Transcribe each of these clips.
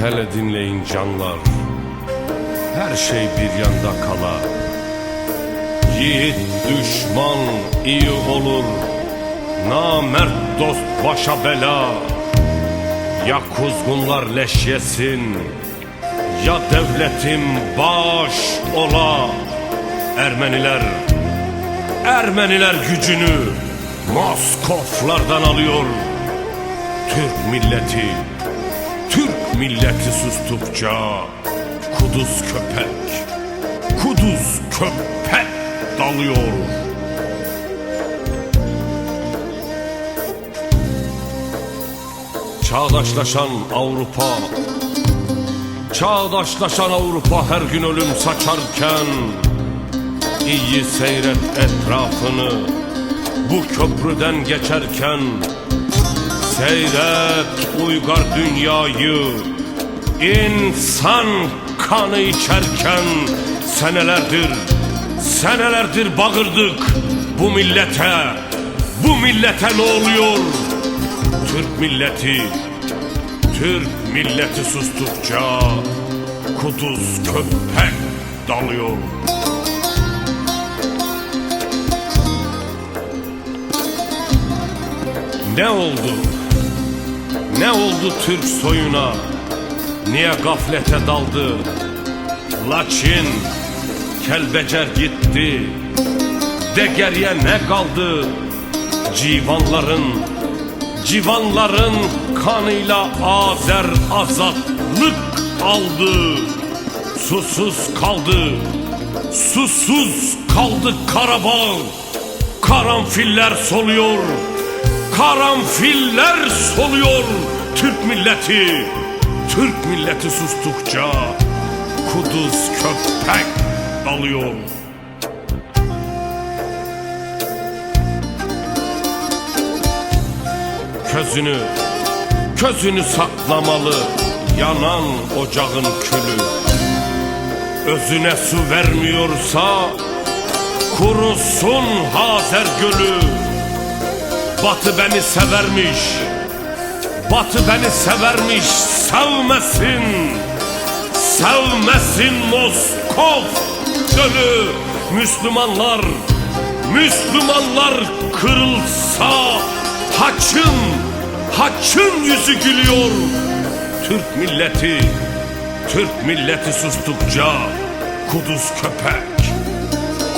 Hele dinleyin canlar. Her şey bir yanda kala. Yiğit düşman iyi olur. Namert dost başa bela. Ya kuzgunlar leş yesin Ya devletim baş ola. Ermeniler Ermeniler gücünü Moskoflardan alıyor. Türk milleti milleti sustukça Kuduz köpek Kuduz köpek dalıyor. Çağdaşlaşan Avrupa Çağdaşlaşan Avrupa her gün ölüm saçarken İyi seyret etrafını Bu köprüden geçerken Seyret uygar dünyayı İnsan kanı içerken Senelerdir Senelerdir bağırdık Bu millete. Bu millete ne oluyor? Türk milleti Türk milleti sustukça Kuduz köpek dalıyor. Ne oldu? Ne oldu Türk soyuna? Niye gaflete daldı? Laçin, kelbecer gitti. De geriye ne kaldı? Civanların, civanların kanıyla Azer azatlık aldı. Susuz kaldı, susuz kaldı Karabağ. Karanfiller soluyor. Karanfiller soluyor. Türk milleti Türk milleti sustukça Kuduz köpek dalıyor. Közünü Közünü saklamalı Yanan ocağın külü. Özüne su vermiyorsa Kurusun Hazer Gölü Batı beni severmiş. Batı beni severmiş. Sevmesin. Sevmesin Moskov Gölü. Müslümanlar Müslümanlar kırılsa Haçın Haçın yüzü gülüyor. Türk milleti Türk milleti sustukça Kuduz köpek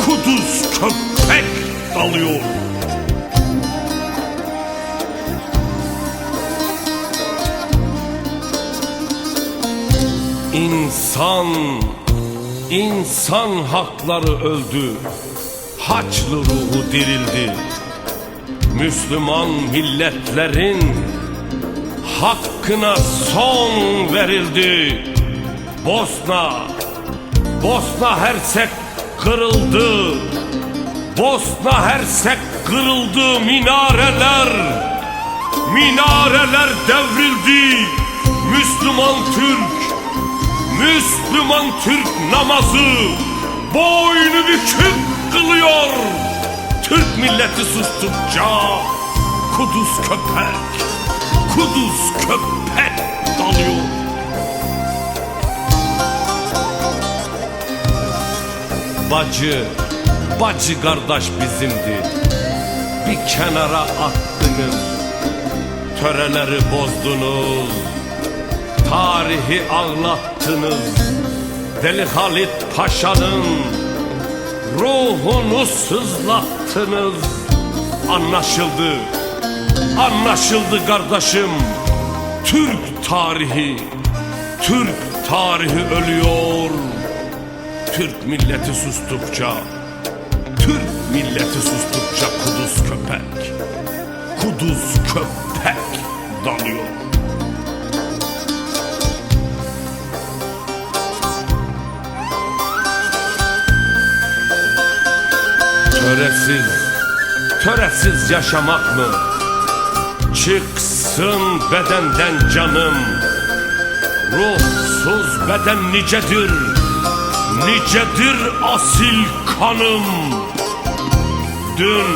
Kuduz köpek dalıyor İnsan, insan hakları öldü. Haçlı ruhu dirildi. Müslüman milletlerin hakkına son verildi. Bosna, Bosna Hersek kırıldı. Bosna Hersek kırıldı minareler. Minareler devrildi. Müslüman Türk Müslüman Türk namazı boynu bükük kılıyor. Türk milleti sustukça Kuduz köpek, Kuduz köpek dalıyor. Bacı, bacı kardeş bizimdi. Bir kenara attınız, töreleri bozdunuz. Tarihi ağlattınız Deli Halit Paşa'nın Ruhunu sızlattınız. Anlaşıldı Anlaşıldı kardeşim. Türk tarihi Türk tarihi ölüyor. Türk milleti sustukça Türk milleti sustukça Kuduz köpek Kuduz köpek dalıyor Töresiz, töresiz yaşamak mı? Çıksın bedenden canım. Ruhsuz beden nicedir Nicedir asil kanım. Dün,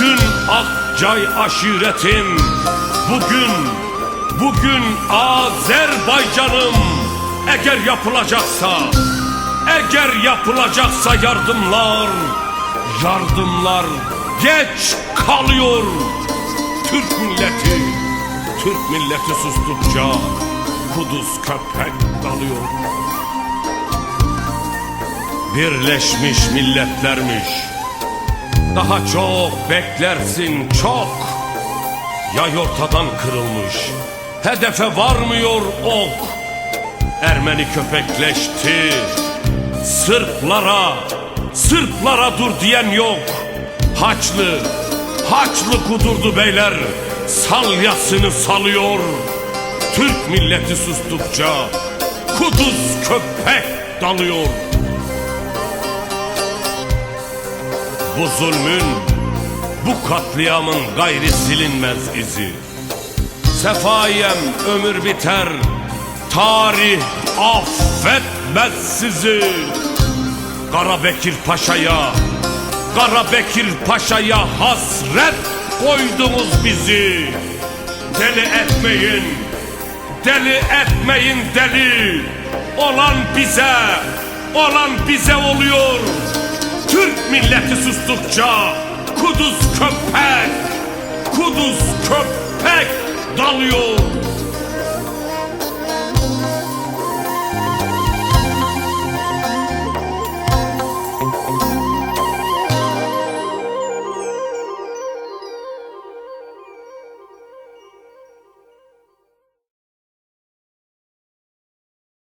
dün Akcay aşiretim Bugün, Bugün Azerbaycanım. Eğer yapılacaksa eğer yapılacaksa yardımlar yardımlar geç kalıyor. Türk milleti Türk milleti sustukça Kudüs köpek dalıyor. Birleşmiş milletlermiş Daha çok beklersin çok. Yay ortadan kırılmış Hedefe varmıyor ok. Ermeni köpekleşti Sırplara Sırplara dur diyen yok. Haçlı Haçlı kudurdu beyler. Salyasını salıyor. Türk milleti sustukça Kuduz köpek dalıyor. Bu zulmün Bu katliamın gayri silinmez izi. Sefayem ömür biter Tarih affetmez sizi Karabekir Paşa'ya Karabekir Paşa'ya hasret koydunuz bizi. Deli etmeyin Deli etmeyin deli. Olan bize Olan bize oluyor. Türk milleti sustukça Kuduz köpek Kuduz köpek dalıyor